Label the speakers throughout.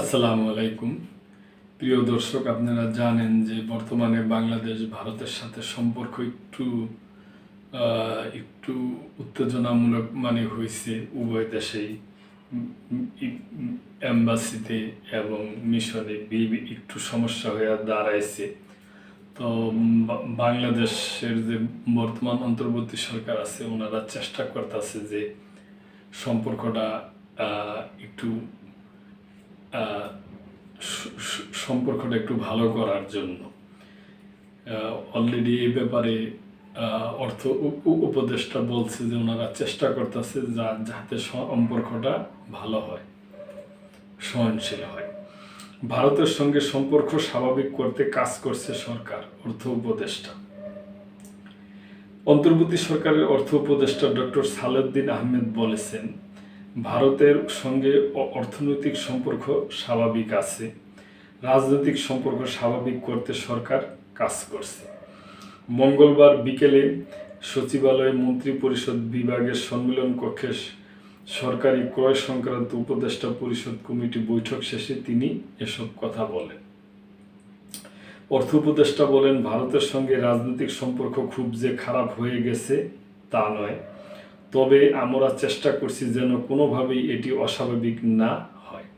Speaker 1: আসসালামু আলাইকুম। প্রিয় দর্শক, আপনারা জানেন যে বর্তমানে বাংলাদেশ ভারতের সাথে সম্পর্ক একটু একটু উত্তেজনামূলক মানে হয়েছে উভয় দেশেই। এম্বাসিতে এবং মিশনে একটু সমস্যা হয়ে দাঁড়াইছে। তো বাংলাদেশের যে বর্তমান অন্তর্বর্তী সরকার আছে, ওনারা চেষ্টা করতেছে যে সম্পর্কটা একটু সম্পর্কটা একটু ভালো করার জন্য। অলরেডি এই ব্যাপারে অর্থ উপ- উপ- উপদেষ্টা বলছে যে ওনারা চেষ্টা করতেছে যা- যাতে সম্পর্কটা ভালো হয়, সহনশীল হয়। ভারতের সঙ্গে সম্পর্ক স্বাভাবিক করতে কাজ করছে সরকার, অর্থ উপদেষ্টা। অন্তর্বর্তী সরকারের অর্থ উপদেষ্টা ডক্টর সালেউদ্দিন আহমেদ বলেছেন ভারতের সঙ্গে অর্থনৈতিক সম্পর্ক স্বাভাবিক আছে। রাজনৈতিক সম্পর্ক স্বাভাবিক করতে সরকার কাজ করছে। মঙ্গলবার বিকেলে সচিবালয়ে মন্ত্রী পরিষদ বিভাগের সম্মেলন কক্ষে সরকারি ক্রয় সংক্রান্ত উপদেষ্টা পরিষদ কমিটি বৈঠক শেষে তিনি এসব কথা বলেন। অর্থ উপদেষ্টা বলেন, ভারতের সঙ্গে রাজনৈতিক সম্পর্ক খুব যে খারাপ হয়ে গেছে তা নয়। তবে আমরা চেষ্টা করছি যেন কোনোভাবেই এটি অস্বাভাবিক না হয়।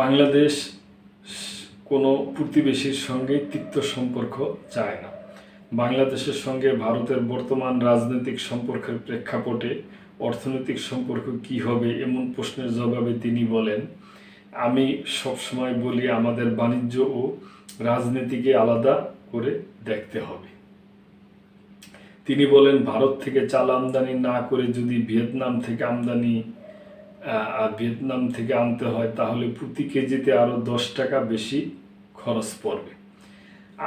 Speaker 1: বাংলাদেশ কোনো প্রতিবেশীর সঙ্গে তিক্ত সম্পর্ক চায় না। বাংলাদেশের সঙ্গে ভারতের বর্তমান রাজনৈতিক সম্পর্কের প্রেক্ষাপটে অর্থনৈতিক সম্পর্ক কি হবে এমন প্রশ্নের জবাবে তিনি বলেন, আমি সবসময় বলি আমাদের বাণিজ্য ও রাজনীতিকে আলাদা করে দেখতে হবে। তিনি বলেন, ভারত থেকে চাল আমদানি না করে যদি ভিয়েতনাম থেকে আমদানি ভিয়েতনাম থেকে আনতে হয়, তাহলে প্রতি কেজিতে আরও দশ টাকা বেশি খরচ পড়বে।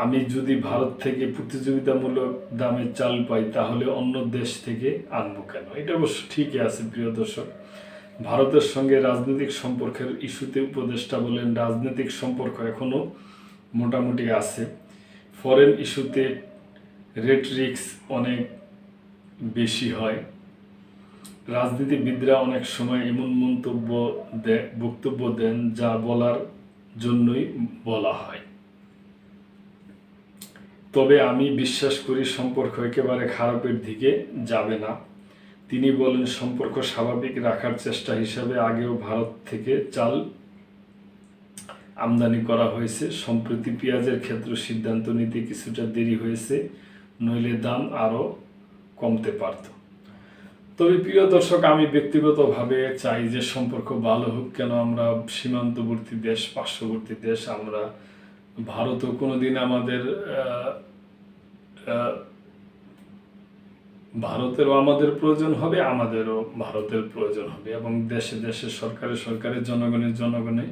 Speaker 1: আমি যদি ভারত থেকে প্রতিযোগিতামূলক দামে চাল পাই, তাহলে অন্য দেশ থেকে আনব কেন? এটা অবশ্য ঠিকই আছে, প্রিয় দর্শক। ভারতের সঙ্গে রাজনৈতিক সম্পর্কের ইস্যুতে উপদেষ্টা বলেন, রাজনৈতিক সম্পর্ক এখনও মোটামুটি আছে। ফরেন ইস্যুতে রেটরিক্স অনেক বেশি হয়। রাজনীতিবিদরা অনেক সময় এমন মন্তব্য বক্তব্য দেন যা বলার জন্যই বলা হয়। তবে আমি বিশ্বাস করি সম্পর্ক একেবারে খারাপের দিকে যাবে না। তিনি বলেন, সম্পর্ক স্বাভাবিক রাখার চেষ্টা হিসাবে আগেও ভারত থেকে চাল আমদানি করা হয়েছে। সম্প্রতি পেঁয়াজের ক্ষেত্রে সিদ্ধান্ত নিতে কিছুটা দেরি হয়েছে। নইলে দাম আরও কমতে পারত। তবে প্রিয় দর্শক আমি ব্যক্তিগতভাবে চাই যে সম্পর্ক ভালো হোক কেন আমরা সীমান্তবর্তী দেশ পার্শ্ববর্তী দেশ আমরা ভারতও কোনোদিন আমাদের আহ, আহ, ভারতেরও আমাদের প্রয়োজন হবে আমাদেরও ভারতের প্রয়োজন হবে এবং দেশে দেশে সরকারে সরকারের জনগণের জনগণে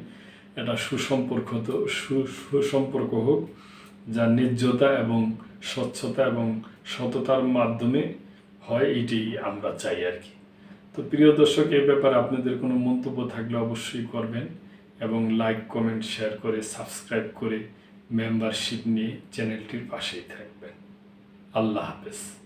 Speaker 1: এটা সুসম্পর্ক তো সুসম্পর্ক হোক যা ন্যায্যতা এবং স্বচ্ছতা এবং সততার মাধ্যমে হয় এটি আমরা চাই আর কি। তো প্রিয় দর্শক, এ ব্যাপারে আপনাদের কোনো মন্তব্য থাকলে অবশ্যই করবেন এবং লাইক কমেন্ট শেয়ার করে সাবস্ক্রাইব করে মেম্বারশিপ নিয়ে চ্যানেলটির পাশেই থাকবেন। আল্লাহ হাফেজ।